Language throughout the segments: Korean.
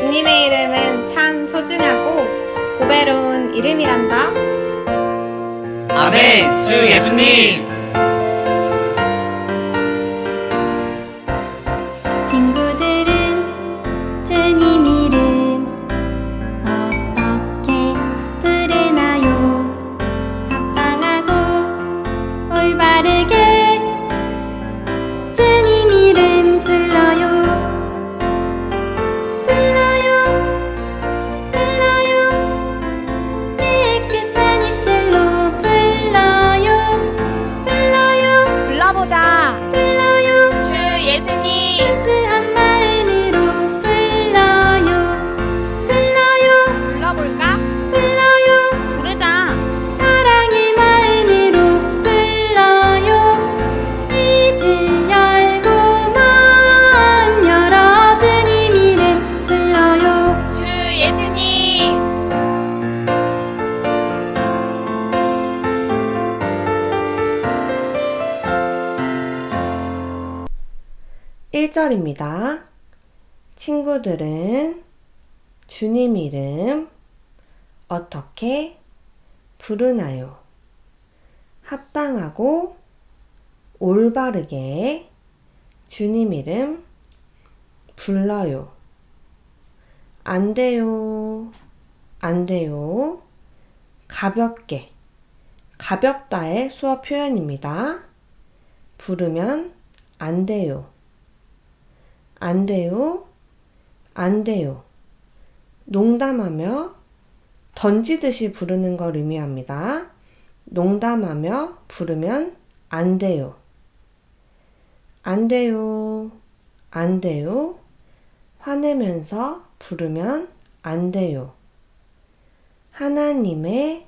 주님의 이름은 참 소중하고 보배로운 이름이란다. 아멘, 주 예수님. 친구들은 주님 이름 어떻게 부르나요? 합당하고 올바르게 예수 1절입니다. 친구들은 주님 이름 어떻게 부르나요? 합당하고 올바르게 주님 이름 불러요. 안 돼요. 안 돼요. 가볍게. 가볍다의 수어 표현입니다. 부르면 안 돼요. 안 돼요. 안 돼요. 농담하며 던지듯이 부르는 걸 의미합니다. 농담하며 부르면 안 돼요. 안 돼요. 안 돼요. 화내면서 부르면 안 돼요. 하나님의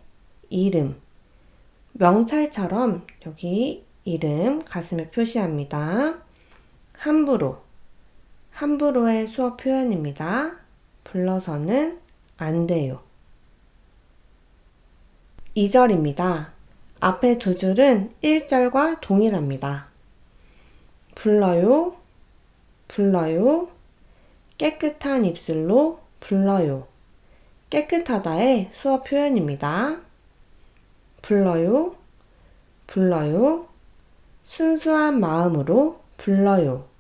이름. 명찰처럼 여기 이름 가슴에 표시합니다. 함부로. 함부로의 수어 표현입니다. 불러서는 안 돼요. 2절입니다. 앞에 두 줄은 1절과 동일합니다. 불러요, 불러요, 깨끗한 입술로 불러요. 깨끗하다의 수어 표현입니다. 불러요, 불러요, 순수한 마음으로 불러요.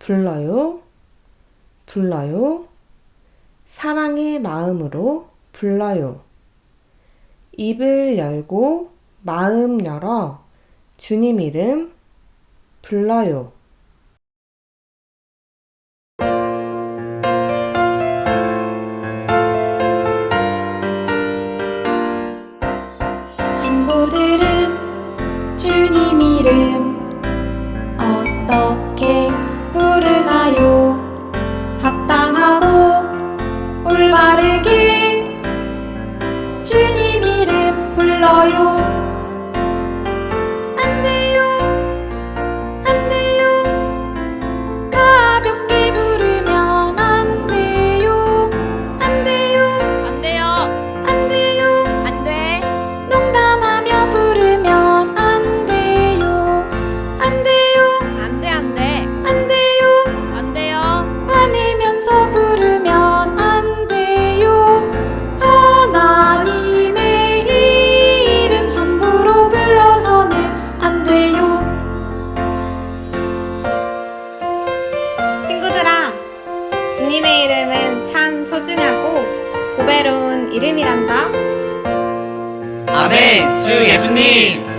불러요, 불러요, 사랑의 마음으로 불러요. 입을 열고 마음 열어 주님 이름 불러요. 이름이란다. 아멘, 주 예수님.